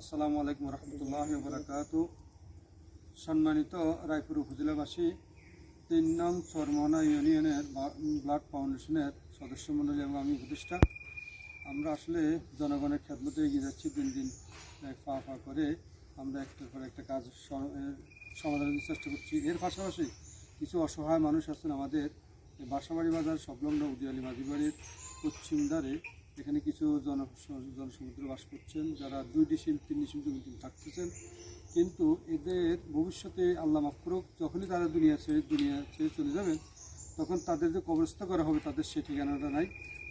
আসসালামু আলাইকুম রহমতুল্লাহ বরাকাত। সম্মানিত রায়পুর উপজেলাবাসী, তিন নং চরমনা ইউনিয়নের ব্লাড ফাউন্ডেশনের সদস্য মণ্ডলী এবং আমি উপদেষ্টা। আমরা আসলে জনগণের খেদমতে এগিয়ে যাচ্ছি, দিন দিন পা পা করে আমরা একটার পর একটা কাজ সমাধানের চেষ্টা করছি। এর পাশাপাশি কিছু অসহায় মানুষ আছেন আমাদের বাসাবাড়ি বাজার, সংলগ্ন উদিয়ালি মাঝি বাড়ির পশ্চিম ধারে এখানে কিছু জন জনসমুদ্র বাস করছেন, যারা দুই ডিসিম তিন ডিসিম জমিতে থাকতেছেন। কিন্তু এদের ভবিষ্যতে আল্লাহ মাফ করুক, যখনই তারা দুনিয়া ছেড়ে দুনিয়া ছেড়ে চলে যাবেন, তখন তাদের যে কবরস্থ করা হবে, তাদের সে ঠিকানাটা নাই।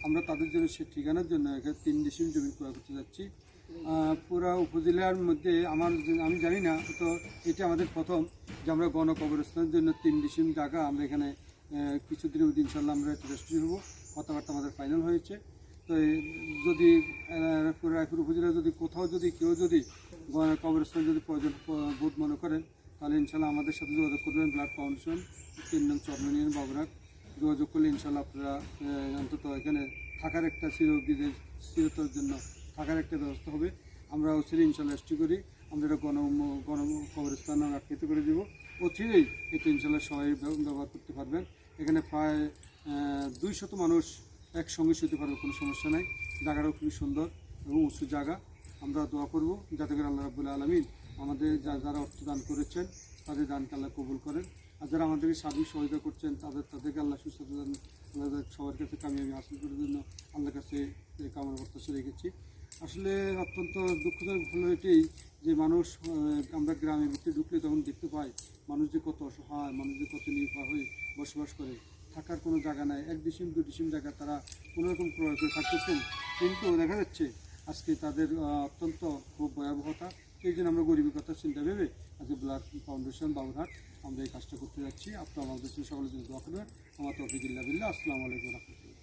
আমরা তাদের জন্য সে ঠিকানার জন্য এখানে তিন ডিসিম জমি ক্রয় করতে যাচ্ছি। পুরা উপজেলার মধ্যে আমার আমি জানি না, তো এটা আমাদের প্রথম যে আমরা গণ কবরস্থানের জন্য তিন ডিসিম জায়গা আমরা এখানে কিছুদিনের মধ্যে ইনশাল্লাহ আমরা একটা রেস্টুরি হব। কথাবার্তা আমাদের ফাইনাল হয়েছে। যদি রায়পুর উপজেলা যদি কোথাও যদি কেউ যদি গ- কবরস্থান যদি প্রয়োজন বোধ মনে করেন, তাহলে ইনশাল্লাহ আমাদের সাথে যোগাযোগ করবেন ব্লাড ফাউন্ডেশন, তিন নং চরমনিয়ন বাবুরাট যোগাযোগ করলে ইনশাল্লাহ আপনারা অন্তত এখানে থাকার একটা চিরবিদের চিরতর জন্য থাকার একটা ব্যবস্থা হবে। আমরা হচ্ছে ইনশাল্লাহ এসটি করি। আমরা এটা গণ গণ কবরস্থান আখ্যায়িত করে দেবো। অচিরেই এতে ইনশাল্লাহ সবাই ব্যবহার করতে পারবেন। এখানে প্রায় দুই শত মানুষ একসঙ্গে শুতে পারবে, কোনো সমস্যা নাই। জায়গাটাও খুবই সুন্দর এবং উঁচু জায়গা। আমরা দোয়া করব, যাতে করে আল্লাহ রাবুল আলমিন আমাদের যা- যারা অর্থ দান করেছেন, তাদের দানকে আল্লাহ কবুল করেন। আর যারা আমাদেরকে সার্বিক সহায়তা করছেন, তাদের, তাদেরকে আল্লাহ সুস্থ দান, আল্লাহ সবার কাছে কামিয়াবি হাসিল করার জন্য আল্লাহর কাছে কামনা প্রত্যাশা রেখেছি। আসলে অত্যন্ত দুঃখজনক হলো এটাই যে মানুষ আমরা গ্রামের ভিতরে ঢুকলে তখন দেখতে পাই মানুষ যে কত অসহায়, মানুষ যে কত নির্ভর হয়ে বসবাস করে। থাকার কোনো জায়গা নাই। এক ডিসিম, দু ডিসিম জায়গা তারা কোনো রকম ক্রয় করে থাকতেছেন কিন্তু দেখা যাচ্ছে আজকে তাদের অত্যন্ত খুব ভয়াবহতা। এই জন্য আমরা গরিবের কথা চিন্তা ভেবে আজকে ব্লাড ফাউন্ডেশন, বাবুরহাট আমরা এই কাজটা করতে যাচ্ছি। আপনারা আমাদের সকলের জন্য দোয়া করবেন। আমার তফিকুল্লাহ বিল্লাহ। আসসালামু আলাইকুম রহমতুল্লাহ।